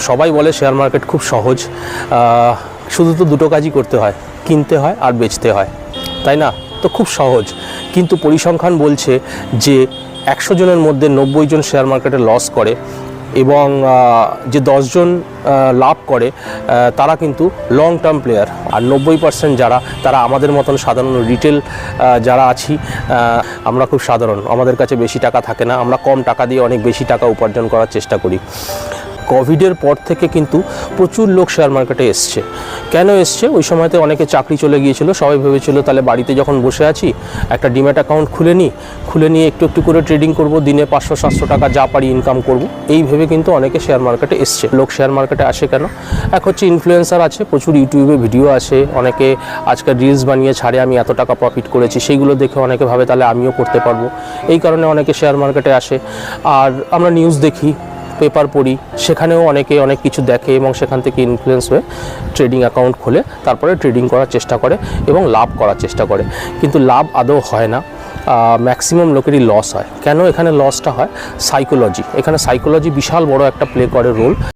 সবাই বলে share market খুব সহজ। শুধু তো দুটো কাজই করতে হয়, কিনতে হয় আর বেচতে হয়। তাই না? তো খুব সহজ। কিন্তু পরিসংখ্যান বলছে যে একশো জনের মধ্যে নব্বই জন শেয়ার মার্কেটে লস করে এবং যে দশজন লাভ করে তারা কিন্তু লং টার্ম প্লেয়ার আর নব্বই পার্সেন্ট যারা, তারা আমাদের মতন সাধারণ রিটেল যারা আছি আমরা খুব সাধারণ। আমাদের কাছে বেশি টাকা থাকে না। আমরা কম টাকা দিয়ে অনেক বেশি টাকা উপার্জন করার চেষ্টা করি। কোভিডের পর থেকে কিন্তু প্রচুর লোক শেয়ার মার্কেটে এসছে। কেন এসছে? ওই সময়তে অনেকে চাকরি চলে গিয়েছিল, সবাই ভেবেছিল তাহলে বাড়িতে যখন বসে আছি, একটা ডিম্যাট অ্যাকাউন্ট খুলে নিই, খুলে নিয়ে একটু একটু করে ট্রেডিং করব, দিনে পাঁচশো, সাতশো টাকা যা পারি ইনকাম করব। এই ভেবে কিন্তু অনেকে শেয়ার মার্কেটে এসছে। লোক শেয়ার মার্কেটে আসে কেন? এক হচ্ছে ইনফ্লুয়েন্সার আছে, প্রচুর ইউটিউবে ভিডিও আছে অনেকে আজকাল রিলস বানিয়ে ছাড়ে, আমি এত টাকা প্রফিট করেছি, সেইগুলো দেখে অনেকে ভাবে তাহলে আমিও করতে পারব। এই কারণে অনেকে শেয়ার মার্কেটে আসে। আর আমরা নিউজ দেখি পেপার পড়ি, সেখানেও অনেকে অনেক কিছু দেখে এবং সেখান থেকে ইনফ্লুয়েন্স হয়ে ট্রেডিং অ্যাকাউন্ট খোলে, তারপরে ট্রেডিং করার চেষ্টা করে এবং লাভ করার চেষ্টা করে। কিন্তু লাভ আদৌ হয় না। ম্যাক্সিমাম লোকেরই লস হয়। কেন এখানে লসটা হয়? সাইকোলজি এখানে সাইকোলজি বিশাল বড় একটা প্লে করে রোল